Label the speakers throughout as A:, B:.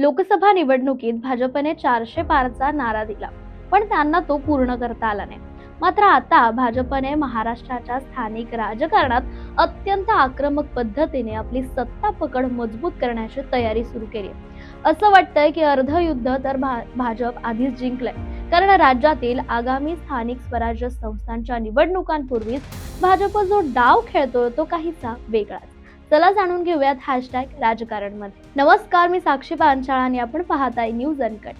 A: लोकसभा निवडणुकीत भाजपने चारशे पारचा नारा दिला पण त्यांना तो पूर्ण करता आला नाही. मात्र आता भाजपने महाराष्ट्राच्या स्थानिक राजकारणात अत्यंत आक्रमक पद्धतीने आपली सत्ता पकड मजबूत करण्याची तयारी सुरू केली. आहे. असं वाटतंय की अर्ध युद्ध तर भा- भाजप आधीच जिंकलंय. कारण राज्यातील आगामी स्थानिक स्वराज्य संस्थांच्या निवडणुकांपूर्वीच भाजप जो डाव खेळतोय तो काहीसा वेगळाच. चला जाणून घेऊयात हॅशटॅग राजकारणमध्ये नमस्कार मी साक्षी पांचाळ आणि आपण आहे न्यूज अनकट.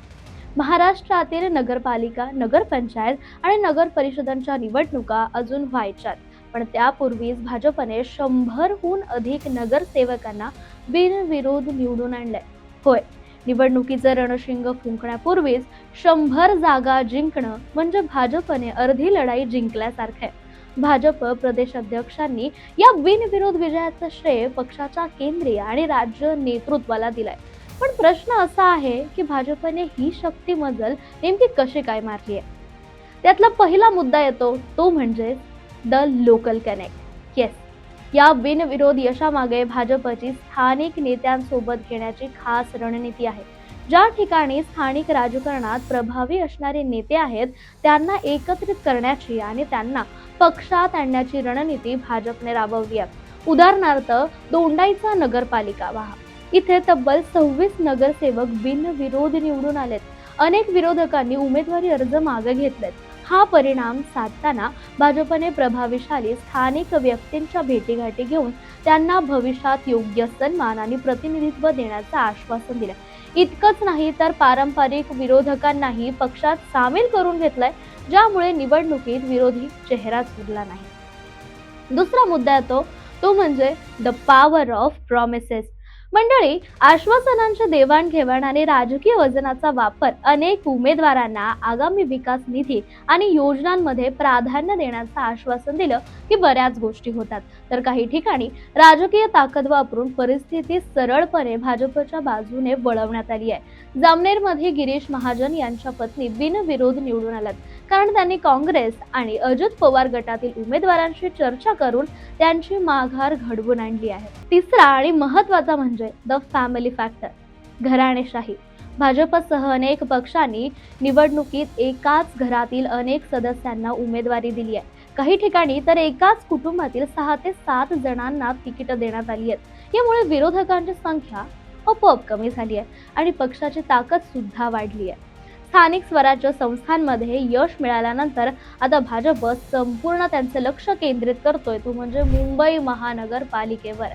A: महाराष्ट्रातील नगरपालिका नगरपंचायत आणि नगर परिषदांच्या निवडणुका अजून व्हायच्यात. पण त्यापूर्वीच भाजपने शंभरहून अधिक नगरसेवकांना बिनविरोध निवडून आणलंय. होय निवडणुकीचं रणशिंग फुंकण्यापूर्वीच शंभर जागा जिंकणं म्हणजे भाजपने अर्धी लढाई जिंकल्यासारखं आहे. भाजप प्रदेश अध्यक्षांनी या बिनविरोध विजयाचं श्रेय पक्षाच्या केंद्रीय आणि राज्य नेतृत्वाला दिलाय. पण प्रश्न असा आहे की भाजपने ही शक्ती मजल नेमकी कशी काय मारली आहे? त्यातला पहिला मुद्दा येतो तो म्हणजे द लोकल कनेक्ट. येस या बिनविरोध यशामागे भाजपची स्थानिक नेत्यांसोबत घेण्याची खास रणनीती आहे. ज्या ठिकाणी स्थानिक राजकारणात प्रभावी असणारे नेते आहेत त्यांना एकत्रित करण्याची आणि त्यांना पक्षात आणण्याची रणनीती भाजपने राबवली आहे. उदाहरणार्थ दोंडाईचा नगरपालिका पहा. इथे तब्बल सव्वीस नगरसेवक बिनविरोध निवडून आलेत. अनेक विरोधकांनी उमेदवारी अर्ज मागे घेतलेत. हा परिणाम साधताना भाजपने प्रभावीशाली स्थानिक व्यक्तींच्या भेटीगाठी घेऊन त्यांना भविष्यात योग्य सन्मान आणि प्रतिनिधित्व देण्याचं आश्वासन दिलं. इतकंच नाही तर पारंपरिक विरोधकांनाही पक्षात सामील करून घेतलाय ज्यामुळे निवडणुकीत विरोधी चेहराच उरला नाही. दुसरा मुद्दा येतो तो म्हणजे द पॉवर ऑफ प्रॉमिसेस मंडळी आश्वासनांच्या देवाणघेवाण आणि राजकीय वजनाचा वापर अनेक उमेदवारांना आगामी विकास निधी आणि योजनांमध्ये प्राधान्य देण्याचं आश्वासन दिलं की बऱ्याच गोष्टी होतात. तर काही ठिकाणी राजकीय ताकद वापरून परिस्थिती सरळपणे भाजपच्या बाजूने वळवण्यात आली आहे. जामनेरमध्ये गिरीश महाजन यांच्या पत्नी बिनविरोध निवडून आल्यात. कारण त्यांनी काँग्रेस आणि अजित पवार गटातील उमेदवारांशी चर्चा करून त्यांची माघार घडवून आणली आहे. तिसरा आणि महत्त्वाचा म्हणजे द फॅमिली फॅक्टर घराणेशाही भाजपसह अनेक पक्षांनी निवडणुकीत एकाच घरातील अनेक सदस्यांना उमेदवारी दिली आहे. काही ठिकाणी तर एकाच कुटुंबातील सहा ते सात जणांना तिकीट देण्यात आली आहेत. यामुळे विरोधकांची संख्या आपोआप कमी झाली आहे आणि पक्षाची ताकद सुद्धा वाढली आहे. स्थानिक स्वराज्य संस्थांमध्ये यश मिळाल्यानंतर आता भाजप संपूर्ण त्यांचं लक्ष केंद्रित करतोय. तो म्हणजे मुंबई महानगरपालिकेवर.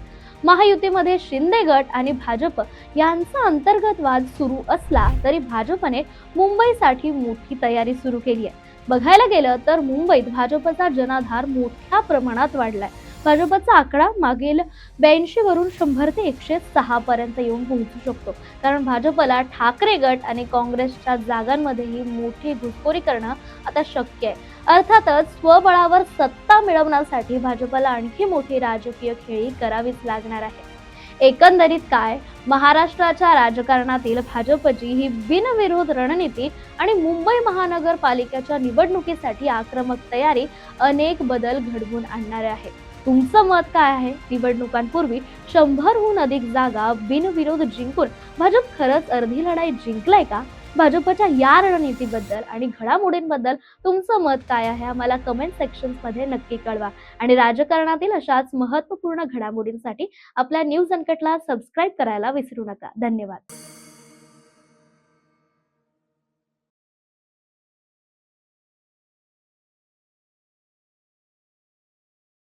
A: महायुतीमध्ये शिंदे गट आणि भाजप यांचा अंतर्गत वाद सुरू असला तरी भाजपने मुंबईसाठी मोठी तयारी सुरू केली आहे. बघायला गेलं तर मुंबईत भाजपचा जनाधार मोठ्या प्रमाणात वाढलाय. भाजपचा आकडा मागील ब्याऐंशी वरून शंभर ते एकशे सहा पर्यंत येऊन पोहोचू शकतो. कारण भाजपला ठाकरे गट आणि काँग्रेसच्या जागांमध्येही मोठी घुसखोरी करणं आता शक्य आहे. अर्थातच स्वबळावर सत्ता मिळवण्यासाठी भाजपला आणखी मोठी राजकीय खेळी करावीच लागणार आहे. एकंदरीत काय? महाराष्ट्राच्या राजकारणातील भाजपची ही बिनविरोध रणनीती आणि मुंबई महानगरपालिकेच्या निवडणुकीसाठी आक्रमक तयारी अनेक बदल घडवून आणणारे आहे तुमचं मत काय आहे? निवडणुकांपूर्वी शंभरहून अधिक जागा बिनविरोध जिंकून भाजप खरंच अर्धी लढाई जिंकलाय का? भाजपच्या या रणनीतीबद्दल आणि घडामोडींबद्दल तुमचं मत काय आहे? आम्हाला कमेंट सेक्शन्समध्ये नक्की कळवा. आणि राजकारणातील अशाच महत्त्वपूर्ण घडामोडींसाठी आपल्या न्यूज अनकटला सबस्क्राईब करायला विसरू नका. धन्यवाद.